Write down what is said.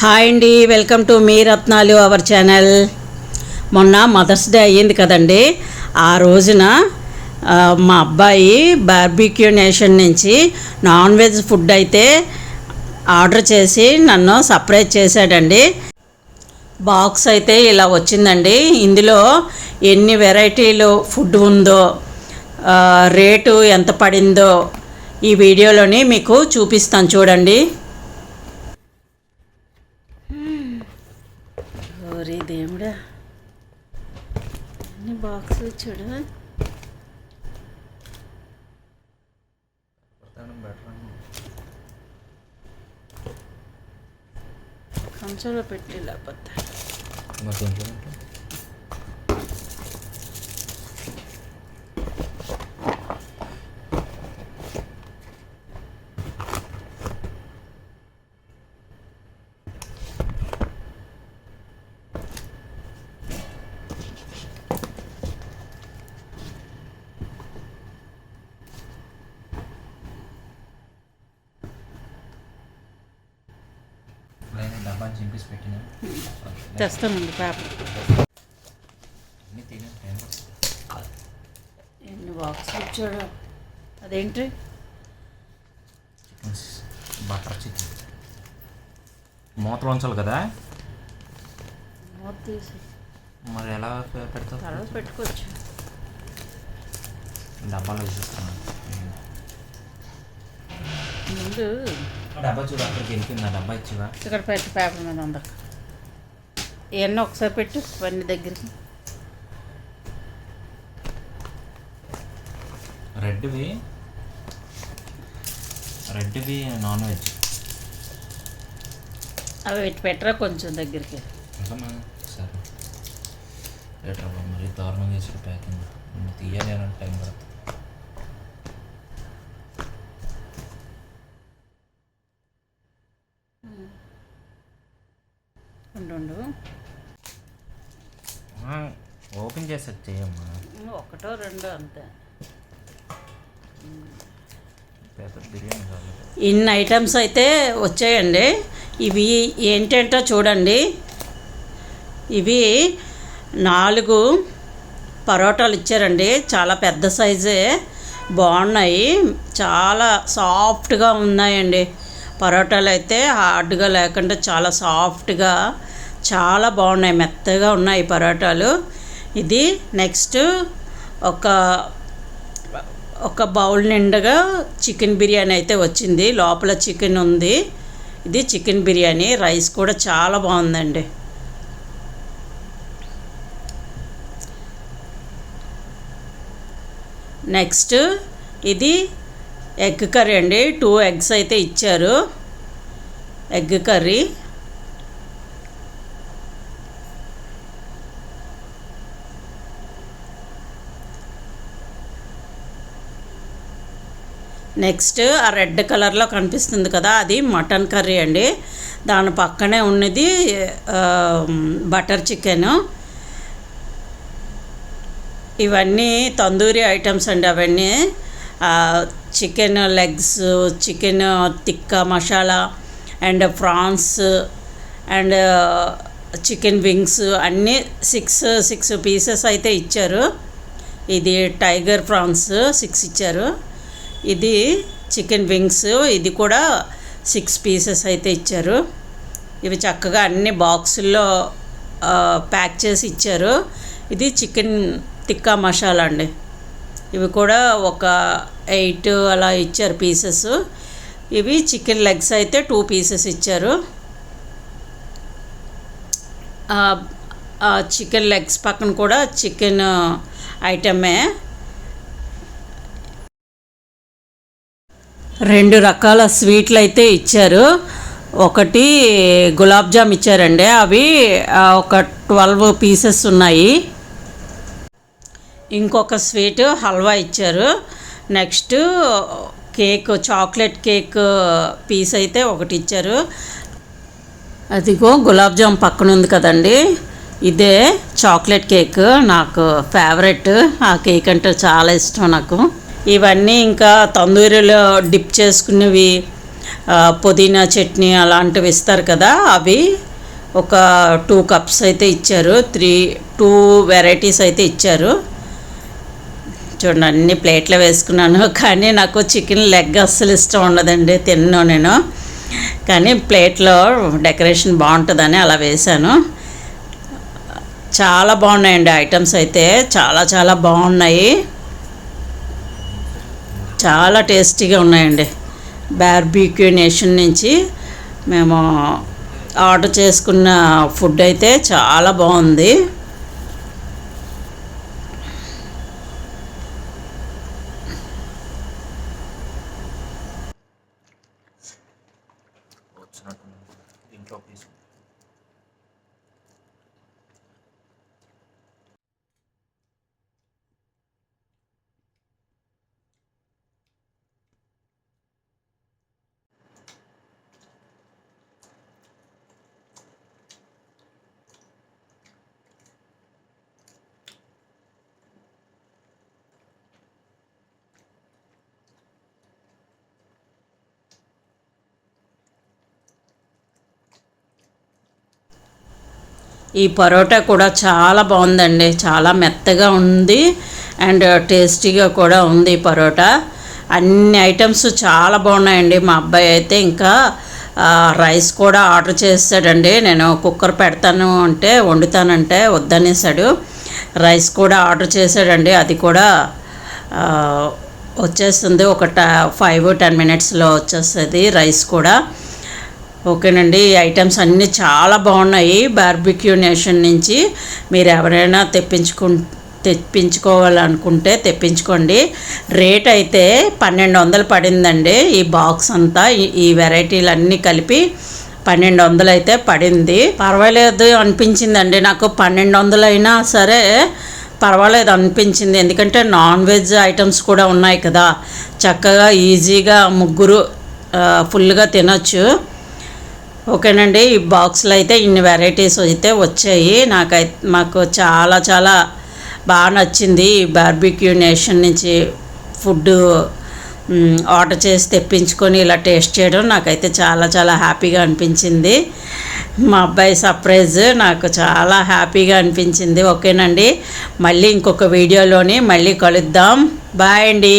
Hi అండి welcome to మీ రత్నాలు అవర్ ఛానల్. మొన్న మదర్స్ డే అయ్యింది కదండి. ఆ రోజున మా అబ్బాయి బార్బిక్యూ నేషన్ నుంచి నాన్ వెజ్ ఫుడ్ అయితే ఆర్డర్ చేసి నన్ను సర్ప్రైజ్ చేశాడండి. బాక్స్ అయితే ఇలా వచ్చిందండి. ఇందులో ఎన్ని వెరైటీలు ఫుడ్ ఉందో రేటు ఎంత పడిందో ఈ వీడియోలోని మీకు చూపిస్తాను చూడండి. బాక్స్ చూడు కంచంలో పెట్టి లేకపోతే మరి కొంచెం ఉంటే. నేను డబ్బా చింపేసి పెట్టిన తెస్తానండి పేపర్. ఎన్ని బాక్సులు చూడు అదేంటి? Butter chicken. మూతలు ఉంచాలి కదా? మూత తీసి. మరి ఎలా పెడతావు? తర్వాత పెట్టుకోవచ్చు. డబ్బాలో వేసిస్తున్నాను ముందు డబ్బా చూడు అక్కడికి వెళ్ళిపోయింది డబ్బా ఇచ్చివా ఇక్కడ పెట్టి పేపర్ మీద అందక ఇవన్నీ ఒకసారి పెట్టు ఇవన్నీ దగ్గరికి. రెడ్వి? రెడ్వి నాన్ వెజ్? అవి పెట్టి పెట్టరా కొంచెం దగ్గరికి. సరే. మరి దారుణంగా వేసి ప్యాకింగ్. తీయాలి అని టైం పడుతుంది. ఉండు ఓపెన్ చేసి చేయమ్మా. ఒకటో రెండో అంతే. ఇన్ని ఐటమ్స్ అయితే వచ్చాయండి. ఇవి ఏంటంటో చూడండి. ఇవి నాలుగు పరోటాలు ఇచ్చారండి. చాలా పెద్ద సైజే. బాగున్నాయి. చాలా సాఫ్ట్గా ఉన్నాయండి. పరోటాలు అయితే హార్డ్గా లేకుండా చాలా సాఫ్ట్గా చాలా బాగున్నాయి మెత్తగా ఉన్నాయి పరోటాలు. ఇది నెక్స్ట్ ఒక ఒక బౌల్ నిండుగా చికెన్ బిర్యానీ అయితే వచ్చింది. లోపల చికెన్ ఉంది. ఇది చికెన్ బిర్యానీ. రైస్ కూడా చాలా బాగుందండి. నెక్స్ట్ ఇది ఎగ్ కర్రీ అండి. టూ ఎగ్స్ అయితే ఇచ్చారు. Egg curry. నెక్స్ట్ ఆ రెడ్ కలర్లో కనిపిస్తుంది కదా అది మటన్ కర్రీ అండి. దాని పక్కనే ఉన్నది బటర్ చికెన్. ఇవన్నీ తందూరి ఐటమ్స్ అండి అవన్నీ. Chicken legs chicken tikka masala and prawns and chicken wings అన్నీ సిక్స్ సిక్స్ పీసెస్ అయితే ఇచ్చారు. ఇది టైగర్ ప్రాన్స్ సిక్స్ ఇచ్చారు. ఇది చికెన్ వింగ్స్. ఇది కూడా సిక్స్ పీసెస్ అయితే ఇచ్చారు. ఇవి చక్కగా అన్ని బాక్సుల్లో ప్యాక్ చేసి ఇచ్చారు. ఇది చికెన్ టిక్కా మసాలా అండి. ఇవి కూడా ఒక ఎయిట్ అలా ఇచ్చారు పీసెస్. ఇవి చికెన్ లెగ్స్ అయితే టూ పీసెస్ ఇచ్చారు. చికెన్ లెగ్స్ పక్కన కూడా చికెన్ ఐటమే. రెండు రకాల స్వీట్లు అయితే ఇచ్చారు. ఒకటి గులాబ్ జామ్ ఇచ్చారండి. అవి ఒక ట్వెల్వ్ పీసెస్ ఉన్నాయి. ఇంకొక స్వీట్ హల్వా ఇచ్చారు. Next cake chocolate cake piece అయితే ఒకటి ఇచ్చారు. అదిగో గులాబ్ జామ్ పక్కన ఉంది కదండి. ఇదే చాక్లెట్ కేక్. నాకు ఫేవరెట్. ఆ కేక్ అంటే చాలా ఇష్టం నాకు. ఇవన్నీ ఇంకా తందూరిలో డిప్ చేసుకునేవి పుదీనా చట్నీ అలాంటివి ఇస్తారు కదా అవి ఒక టూ కప్స్ అయితే ఇచ్చారు. త్రీ టూ వెరైటీస్ అయితే ఇచ్చారు. చూడండి అన్ని ప్లేట్లో వేసుకున్నాను కానీ నాకు చికెన్ లెగ్ అస్సలు ఇష్టం ఉండదండి తిన్నాను నేను. కానీ ప్లేట్లో డెకరేషన్ బాగుంటుందని అలా వేశాను. చాలా బాగున్నాయండి ఐటమ్స్ అయితే చాలా చాలా బాగున్నాయి. చాలా టేస్టీగా ఉన్నాయండి. బార్బీక్యూ నేషన్ నుంచి మేము ఆర్డర్ చేసుకున్న ఫుడ్ అయితే చాలా బాగుంది. ఈ పరోటా కూడా చాలా బాగుందండి. చాలా మెత్తగా ఉంది. అండ్ టేస్టీగా కూడా ఉంది ఈ పరోటా. అన్ని ఐటమ్స్ చాలా బాగున్నాయండి. మా అబ్బాయి అయితే ఇంకా రైస్ కూడా ఆర్డర్ చేసాడండి నేను కుక్కర్ పెడతాను అంటే వండుతానంటే వద్దనేసాడు. రైస్ కూడా ఆర్డర్ చేశాడండి. అది కూడా వచ్చేస్తుంది. ఒక ఫైవ్ టెన్ మినిట్స్లో వచ్చేస్తుంది రైస్ కూడా. ఓకేనండి ఈ ఐటమ్స్ అన్నీ చాలా బాగున్నాయి బార్బిక్యూ నేషన్ నుంచి. మీరు ఎవరైనా తెప్పించుకు తెప్పించుకోవాలనుకుంటే తెప్పించుకోండి. రేట్ అయితే పన్నెండు వందలు పడిందండి ఈ బాక్స్ అంతా ఈ- ఈ వెరైటీలు అన్నీ కలిపి పన్నెండు వందలు అయితే పడింది. పర్వాలేదు అనిపించిందండి నాకు పన్నెండు వందలు అయినా సరే పర్వాలేదు అనిపించింది. ఎందుకంటే నాన్ వెజ్ ఐటమ్స్ కూడా ఉన్నాయి కదా చక్కగా ఈజీగా ముగ్గురు ఫుల్గా తినొచ్చు. ఓకేనండి ఈ బాక్స్లో అయితే ఇన్ని వెరైటీస్ అయితే వచ్చాయి. నాకైతే మాకు చాలా చాలా బాగా నచ్చింది ఈ బార్బిక్యూ నేషన్ నుంచి ఫుడ్ ఆర్డర్ చేసి తెప్పించుకొని ఇలా టేస్ట్ చేయడం నాకైతే చాలా చాలా హ్యాపీగా అనిపించింది. మా అబ్బాయి సర్ప్రైజ్ నాకు చాలా హ్యాపీగా అనిపించింది. ఓకేనండి మళ్ళీ ఇంకొక వీడియోలోని మళ్ళీ కలుద్దాం. బాయ్ అండి.